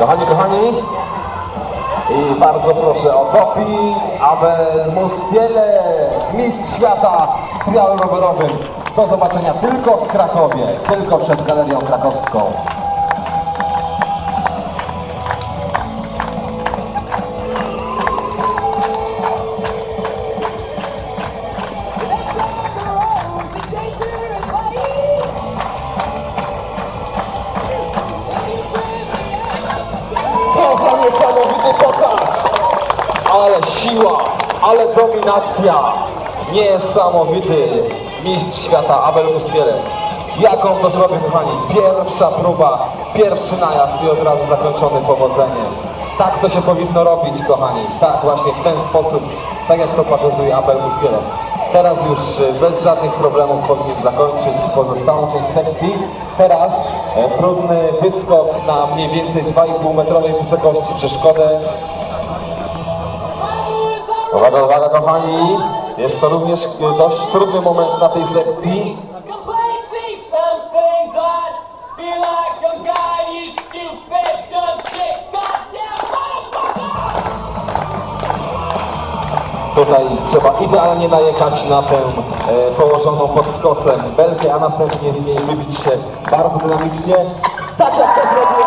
Kochani, kochani, i bardzo proszę o doping Abel Mustieles, mistrz świata w rowerowym. Do zobaczenia tylko w Krakowie, tylko przed Galerią Krakowską. Ale siła, ale dominacja! Niesamowity mistrz świata Abel Mustieles. Jak on to zrobił, kochani? Pierwsza próba, pierwszy najazd i od razu zakończony powodzeniem. Tak to się powinno robić, kochani. Tak, właśnie w ten sposób, tak jak to pokazuje Abel Mustieles. Teraz już y, bez żadnych problemów powinien zakończyć pozostałą część sekcji. Teraz e, trudny wyskok na mniej więcej 2,5 metrowej wysokości przeszkodę. Uwaga, uwaga kochani, jest to również dość trudny moment na tej sekcji. Tutaj trzeba idealnie najechać na tę e, położoną pod skosem belkę, a następnie z niej wybić się bardzo dynamicznie. Tak jak to zrobił!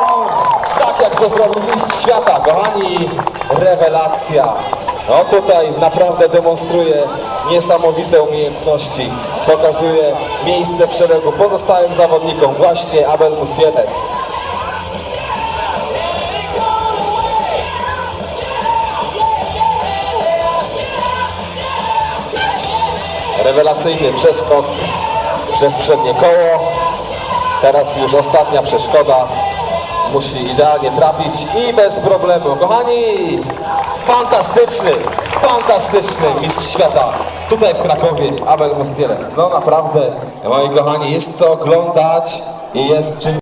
Tak jak to zrobił mistrz świata, kochani! Rewelacja! No tutaj naprawdę demonstruje niesamowite umiejętności. Pokazuje miejsce w szeregu pozostałym zawodnikom, właśnie Abel Musieles. Rewelacyjny przeskok przez przednie koło. Teraz już ostatnia przeszkoda. Musi idealnie trafić i bez problemu. Kochani, fantastyczny, fantastyczny mistrz świata. Tutaj w Krakowie, Abel Mustieles. No naprawdę, moi kochani, jest co oglądać i jest czym